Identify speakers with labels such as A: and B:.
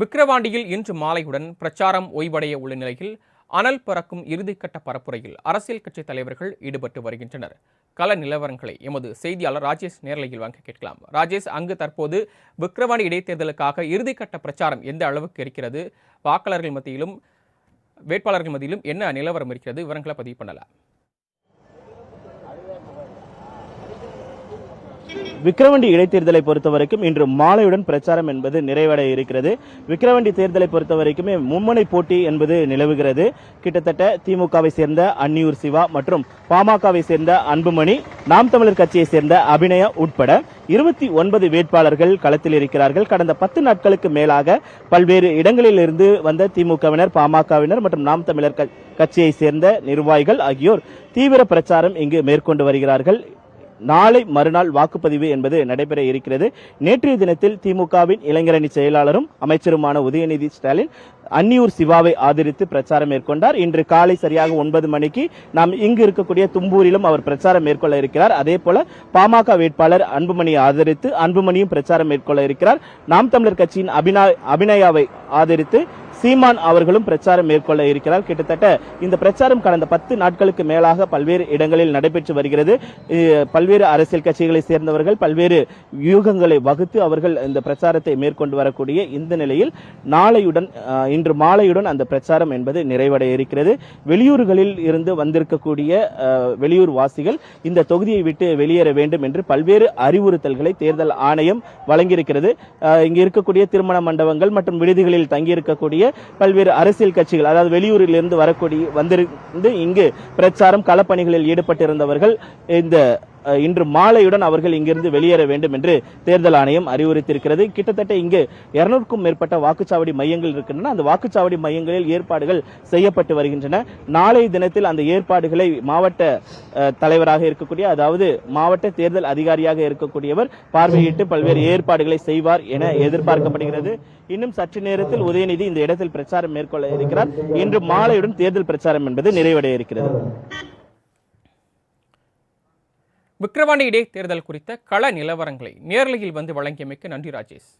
A: விக்கிரவாண்டியில் இன்று மாலையுடன் பிரச்சாரம் ஓய்வடைய உள்ள நிலையில் அனல் பறக்கும் இறுதிக்கட்ட பரப்புரையில் அரசியல் கட்சித் தலைவர்கள் ஈடுபட்டு வருகின்றனர். கள நிலவரங்களை எமது செய்தியாளர் ராஜேஷ் நேரலையில் வாங்க கேட்கலாம். ராஜேஷ் அங்கு தற்போது விக்கிரவாணி இடைத்தேர்தலுக்காக இறுதிக்கட்ட பிரச்சாரம் எந்த அளவுக்கு இருக்கிறது? வாக்காளர்கள் மத்தியிலும் வேட்பாளர்கள் மத்தியிலும் என்ன நிலவரம் இருக்கிறது? விவரங்களை பதிவு பண்ணலாம்.
B: விக்கிரவண்டி இடைத்தேர்தலை பொறுத்தவரைக்கும் இன்று மாலையுடன் பிரச்சாரம் என்பது நிறைவடைய இருக்கிறது. விக்கிரவண்டி தேர்தலை பொறுத்தவரைக்குமே மும்முனை போட்டி என்பது நிலவுகிறது. கிட்டத்தட்ட திமுகவை சேர்ந்த அன்னியூர் சிவா மற்றும் பாமகவை சேர்ந்த அன்புமணி நாம் தமிழர் கட்சியை சேர்ந்த அபிநயா உட்பட இருபத்தி ஒன்பது வேட்பாளர்கள் களத்தில் இருக்கிறார்கள். கடந்த பத்து நாட்களுக்கு மேலாக பல்வேறு இடங்களில் இருந்து வந்த திமுகவினர் பாமகவினர் மற்றும் நாம் தமிழர் க- கட்சியை சேர்ந்த நிர்வாகிகள் ஆகியோர் தீவிர பிரச்சாரம் இங்கு மேற்கொண்டு வருகிறார்கள். நாளை மறுநாள் வாக்குப்பதிவு என்பது நடைபெற இருக்கிறது. நேற்றைய தினத்தில் திமுகவின் இளைஞரணி செயலாளரும் அமைச்சருமான உதயநிதி ஸ்டாலின் அன்னியூர் சிவாவை ஆதரித்து பிரச்சாரம் மேற்கொண்டார். இன்று காலை சரியாக ஒன்பது மணிக்கு நாம் இங்கு இருக்கக்கூடிய தும்பூரிலும் அவர் பிரச்சாரம் மேற்கொள்ள இருக்கிறார். அதே போல பாமக வேட்பாளர் அன்புமணியை ஆதரித்து அன்புமணியும் பிரச்சாரம் மேற்கொள்ள இருக்கிறார். நாம் தமிழர் கட்சியின் அபிநா அபிநயாவை ஆதரித்து சீமான் அவர்களும் பிரச்சாரம் மேற்கொள்ள இருக்கிறார். கிட்டத்தட்ட இந்த பிரச்சாரம் கடந்த பத்து நாட்களுக்கு மேலாக பல்வேறு இடங்களில் நடைபெற்று வருகிறது. பல்வேறு அரசியல் கட்சிகளை சேர்ந்தவர்கள் பல்வேறு வியூகங்களை வகுத்து அவர்கள் இந்த பிரச்சாரத்தை மேற்கொண்டு வரக்கூடிய இந்த நிலையில் நாளையுடன் இன்று மாலையுடன் அந்த பிரச்சாரம் என்பது நிறைவடைய இருக்கிறது. வெளியூர்களில் இருந்து வந்திருக்கக்கூடிய வெளியூர் வாசிகள் இந்த தொகுதியை விட்டு வெளியேற வேண்டும் என்று பல்வேறு அறிவுறுத்தல்களை தேர்தல் ஆணையம் வழங்கியிருக்கிறது. இங்கு இருக்கக்கூடிய திருமண மண்டபங்கள் மற்றும் விடுதிகளில் தங்கியிருக்கக்கூடிய பல்வேறு அரசியல் கட்சிகள் அதாவது வெளியூரில் இருந்து வரக்கூடிய வந்திருந்து இங்கு பிரச்சாரம் களப்பணிகளில் ஈடுபட்டிருந்தவர்கள் இந்த இன்று மாலையுடன் அவர்கள் இங்கிருந்து வெளியேற வேண்டும் என்று தேர்தல் ஆணையம் அறிவுறுத்தியிருக்கிறது. கிட்டத்தட்ட இங்கு இருநூறுக்கும் மேற்பட்ட வாக்குச்சாவடி மையங்கள் இருக்கின்றன. அந்த வாக்குச்சாவடி மையங்களில் ஏற்பாடுகள் செய்யப்பட்டு வருகின்றன. நாளை தினத்தில் அந்த ஏற்பாடுகளை மாவட்ட அஹ், தலைவராக இருக்கக்கூடிய அதாவது மாவட்ட தேர்தல் அதிகாரியாக இருக்கக்கூடியவர் பார்வையிட்டு பல்வேறு ஏற்பாடுகளை செய்வார் என எதிர்பார்க்கப்படுகிறது. இன்னும் சற்று நேரத்தில் உதயநிதி இந்த இடத்தில் பிரச்சாரம் மேற்கொள்ள இருக்கிறார். இன்று மாலையுடன் தேர்தல் பிரச்சாரம் என்பது நிறைவடைய இருக்கிறது.
A: விக்கிரவாண்டி இடைத்தேர்தல் குறித்த கள நிலவரங்களை நேரலையில் வந்து வழங்கியமைக்கு நன்றி ராஜேஷ்.